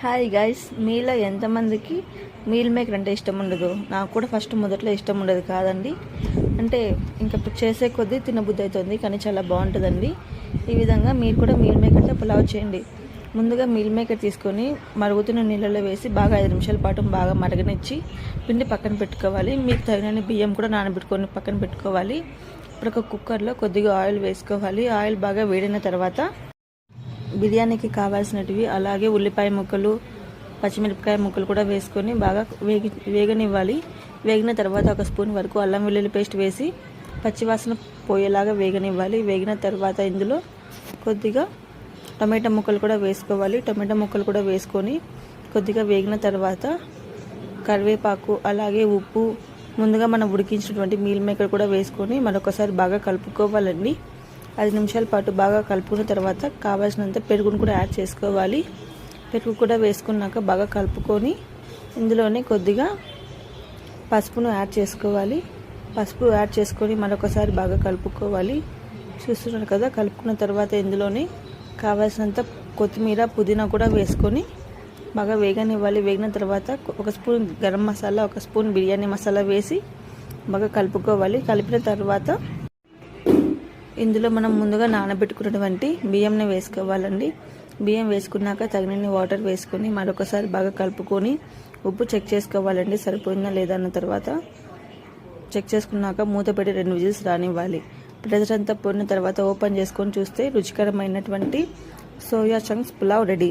Hi guys మీలో ఎంతమందికి meal maker అంటే ఇష్టం ఉండదు? నాకు కూడా ఫస్ట్ మొదట్లో ఇష్టం ఉండదు కాదండి. అంటే ఇంకా చేసే కొద్దీ తినబుద్ధి అవుతుంది కానీ చాలా బాగుంటుందండి. ఈ విధంగా మీరు కూడా మీల్ మేకర్తో పులావ్ చేయండి. ముందుగా మీల్ మేకర్ తీసుకొని మరుగుతున్న నీళ్ళలో వేసి బాగా ఐదు నిమిషాల పాటు బాగా మరగనిచ్చి పిండి పక్కన పెట్టుకోవాలి. మీకు తగినన్ని బియ్యం కూడా నానబెట్టుకొని పక్కన పెట్టుకోవాలి. ఇప్పుడు ఒక కుక్కర్లో కొద్దిగా ఆయిల్ వేసుకోవాలి. ఆయిల్ బాగా వేడిన తర్వాత బిర్యానీకి కావాల్సినటివి అలాగే ఉల్లిపాయ ముక్కలు పచ్చిమిరపకాయ ముక్కలు కూడా వేసుకొని బాగా వేగి వేగనివ్వాలి. వేగిన తర్వాత ఒక స్పూన్ వరకు అల్లం వెల్లుల్లి పేస్ట్ వేసి పచ్చివాసన పోయేలాగా వేగనివ్వాలి. వేగిన తర్వాత ఇందులో కొద్దిగా టమాటా ముక్కలు కూడా వేసుకోవాలి. టమాటా ముక్కలు కూడా వేసుకొని కొద్దిగా వేగిన తర్వాత కరివేపాకు అలాగే ఉప్పు ముందుగా మనం ఉడికించినటువంటి మీల్ మేకర్ కూడా వేసుకొని మరొకసారి బాగా కలుపుకోవాలండి. ఐదు నిమిషాల పాటు బాగా కలుపుకున్న తర్వాత కావాల్సినంత పెరుగును కూడా యాడ్ చేసుకోవాలి. పెరుగు కూడా వేసుకున్నాక బాగా కలుపుకొని ఇందులోనే కొద్దిగా పసుపును యాడ్ చేసుకోవాలి. పసుపు యాడ్ చేసుకొని మరొకసారి బాగా కలుపుకోవాలి. చూస్తున్నారు కదా కలుపుకున్న తర్వాత ఇందులోనే కావాల్సినంత కొత్తిమీర పుదీనా కూడా వేసుకొని బాగా వేగనివ్వాలి. వేగిన తర్వాత ఒక స్పూన్ గరం మసాలా ఒక స్పూన్ బిర్యానీ మసాలా వేసి బాగా కలుపుకోవాలి. కలిపిన తర్వాత ఇందులో మనం ముందుగా నానబెట్టుకున్నటువంటి బియ్యంని వేసుకోవాలండి. బియ్యం వేసుకున్నాక తగినన్ని వాటర్ వేసుకొని మరొకసారి బాగా కలుపుకొని ఉప్పు చెక్ చేసుకోవాలండి. సరిపోయిందా లేదా అన్న తర్వాత చెక్ చేసుకున్నాక మూత పెట్టి రెండు విజిల్స్ రానివ్వాలి. ప్రెజర్ అంతా పోయిన తర్వాత ఓపెన్ చేసుకొని చూస్తే రుచికరమైనటువంటి సోయా చంక్స్ పులావ్ రెడీ.